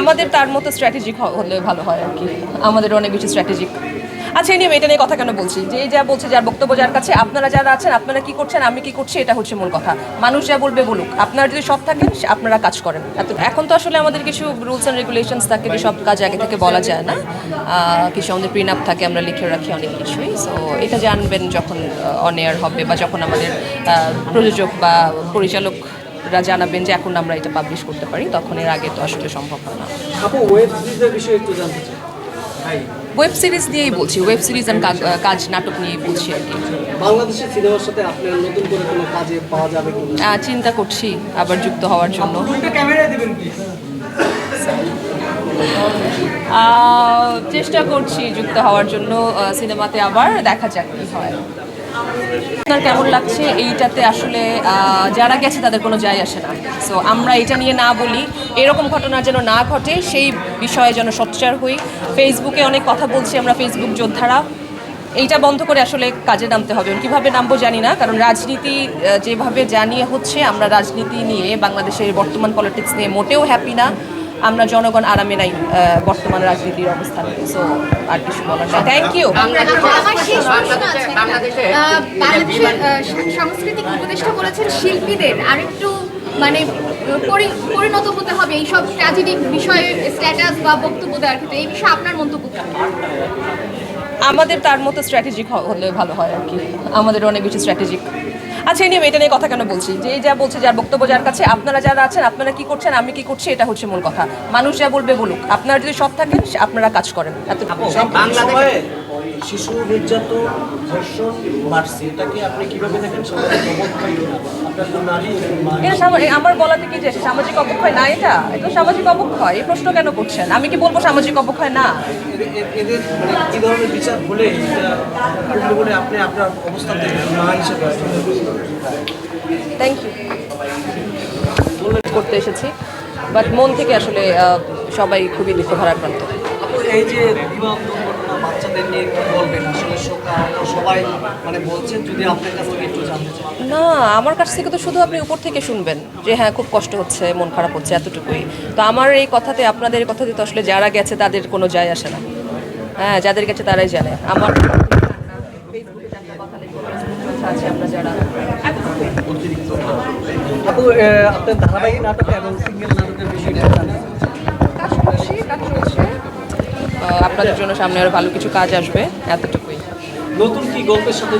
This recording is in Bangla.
আমাদের তার মতো স্ট্র্যাটেজিক হলে ভালো হয় আর কি। আমাদের অনেক বেশি স্ট্র্যাটেজিক আচ্ছা এই নিয়ে এটা নিয়ে কথা কেন বলছি? যে যা বলছে, যার বক্তব্য, যার কাছে, আপনারা যারা আছেন, আপনারা কি করছেন, আমি কি করছি, এটা হচ্ছে মূল কথা। মানুষ যা বলবে বলুক। আপনারা যদি সব থাকেন আপনারা কাজ করেন। এত এখন তো আসলে আমাদের কিছু রুলস অ্যান্ড রেগুলেশনস থাকে যে সব কাজ আগে থেকে বলা যায় না। কিছু আমাদের প্রিন আপ থাকে, আমরা লিখে রাখি অনেক কিছুই। সো এটা জানবেন যখন অন এয়ার হবে বা যখন আমাদের প্রযোজক বা পরিচালকরা জানাবেন যে এখন আমরা এটা পাবলিশ করতে পারি তখন এর আগে তো আসলে সম্ভব হয় না। আপু ওয়েব সিরিজ নিয়েই বলছি ওয়েব সিরিজ অ্যান্ড কাজ নাটক নিয়েই বলছি আর কি। বাংলাদেশের সিনেমার সাথে আপনার নতুন করে কোনো কাজে পাওয়া যাবে চিন্তা করছি আবার যুক্ত হওয়ার জন্য। চেষ্টা করছি যুক্ত হওয়ার জন্য সিনেমাতে আবার দেখা যাক কি হয়। আপনার কেমন লাগছে? এইটাতে আসলে যারা গেছে তাদের কোনো যায় আসে না। সো আমরা এটা নিয়ে না বলি, এরকম ঘটনা যেন না ঘটে, সেই বিষয়ে যেন সোচ্চার হই। ফেসবুকে অনেক কথা বলছি আমরা ফেসবুক যোদ্ধারা। এইটা বন্ধ করে আসলে কাজে নামতে হবে। কীভাবে নামবো জানি না, কারণ রাজনীতি যেভাবে জানিয়ে হচ্ছে, আমরা রাজনীতি নিয়ে, বাংলাদেশের বর্তমান পলিটিক্স নিয়ে মোটেও হ্যাপি না। আমরা জনগণ আরামে নাই বর্তমান রাজনীতির অবস্থানে সো আর কিছু বলার নাই। থ্যাংক ইউ সাংস্কৃতিক উপদেষ্টা বলেছেন শিল্পীদের আরেকটু মানে পরি- পরিণত হতে হবে। এইসব ট্র্যাজেডিক বিষয়ে স্ট্যাটাস বা বক্তব্য দেওয়ার ক্ষেত্রে এই বিষয়ে আপনার মন্তব্য? আমাদের তার মতো স্ট্র্যাটেজিক হলে ভালো হয় আর কি। আমাদের অনেক বেশি স্ট্র্যাটেজিক আচ্ছা এই নিয়ে এটা নিয়ে কথা কেন বলছি? যে এই যা বলছে যার বক্তব্য যার কাছে আপনারা যারা আছেন আপনারা কি করছেন আমি কি করছি এটা হচ্ছে মূল কথা। মানুষ যা বলবে বলুক। আপনারা যদি সব থাকেন সে- আপনারা কাজ করেন। এত শিশু নির্যাতন ধর্ষণ বাড়ছে। এটাকে আপনি কীভাবে দেখেন? এটা আমার বলাতে কি যে সামাজিক অবক্ষয়? না এটা। এটা সামাজিক অবক্ষয়। এই প্রশ্ন কেন করছেন? আমি কি বলব সামাজিক অবক্ষয়? না। এদের- এদের মানে কি ধরনের বিচার হলে বলে আপনি আপনার অবস্থান থেকে মা হিসেবে। থ্যাংক ইউ করতে এসেছি বাট মন থেকে আসলে সবাই খুবই দুঃখ ভারাক্রান্ত এই যে বিবাহ নিয়ে কি বলবেন আসলে সবাই মানে বলছেন যদি আপনার কাছ থেকে একটু জানতে চাই না আমার কাছ থেকে তো শুধু আপনি উপর থেকে শুনবেন যে হ্যাঁ খুব কষ্ট হচ্ছে মন খারাপ হচ্ছে এতটুকুই। তো আমার এই কথাতে আপনাদের এই কথাতে তো আসলে যারা গেছে তাদের কোনো যায় আসে না। হ্যাঁ যাদের গেছে তারাই জানে। আমার যারা আপনার ধারাবাহিক নাটক এবং সিঙ্গেল নাটকের বিষয়টা কাজ করছি কাজ আপনাদের জন্য সামনে আরও ভালো কিছু কাজ আসবে এতটুকুই। নতুন কি গল্পের সাথে